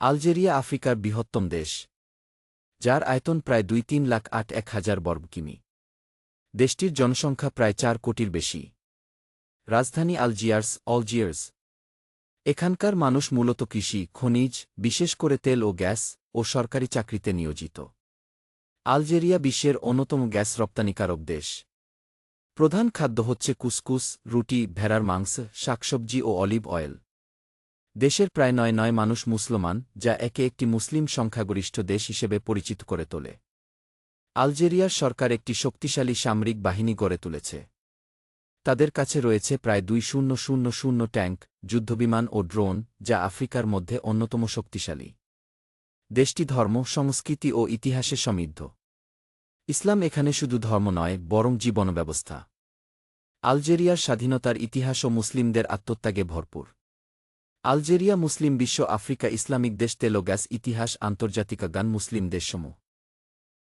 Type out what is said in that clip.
Algeria আফ্রিকার বৃহত্তম দেশ, যার আয়তন প্রায় দুই তিন লাখ আট এক হাজার বর্গ কিমি। দেশটির জনসংখ্যা প্রায় চার কোটির বেশি। রাজধানী আলজিয়ার্স অলজিয়ার্স এখানকার মানুষ মূলত কৃষি, খনিজ, বিশেষ করে তেল ও গ্যাস ও সরকারি চাকরিতে নিয়োজিত। আলজেরিয়া বিশ্বের অন্যতম গ্যাস রপ্তানিকারক দেশ। প্রধান খাদ্য হচ্ছে কুসকুস, রুটি, ভেড়ার মাংস, শাকসবজি ও অলিভ অয়েল। দেশের প্রায় নয় নয় মানুষ মুসলমান, যা একে একটি মুসলিম সংখ্যাগরিষ্ঠ দেশ হিসেবে পরিচিত করে তোলে। আলজেরিয়ার সরকার একটি শক্তিশালী সামরিক বাহিনী গড়ে তুলেছে। তাদের কাছে রয়েছে প্রায় দুই শূন্য শূন্য শূন্য ট্যাঙ্ক, যুদ্ধবিমান ও ড্রোন, যা আফ্রিকার মধ্যে অন্যতম শক্তিশালী। দেশটি ধর্ম, সংস্কৃতি ও ইতিহাসে সমৃদ্ধ। ইসলাম এখানে শুধু ধর্ম নয়, বরং জীবন ব্যবস্থা আলজেরিয়ার স্বাধীনতার ইতিহাস ও মুসলিমদের আত্মত্যাগে ভরপুর। আলজেরিয়া মুসলিম বিশ্ব আফ্রিকা ইসলামিক দেশ তেলোগ্যাস ইতিহাস আন্তর্জাতিক গান মুসলিম দেশসমূহ।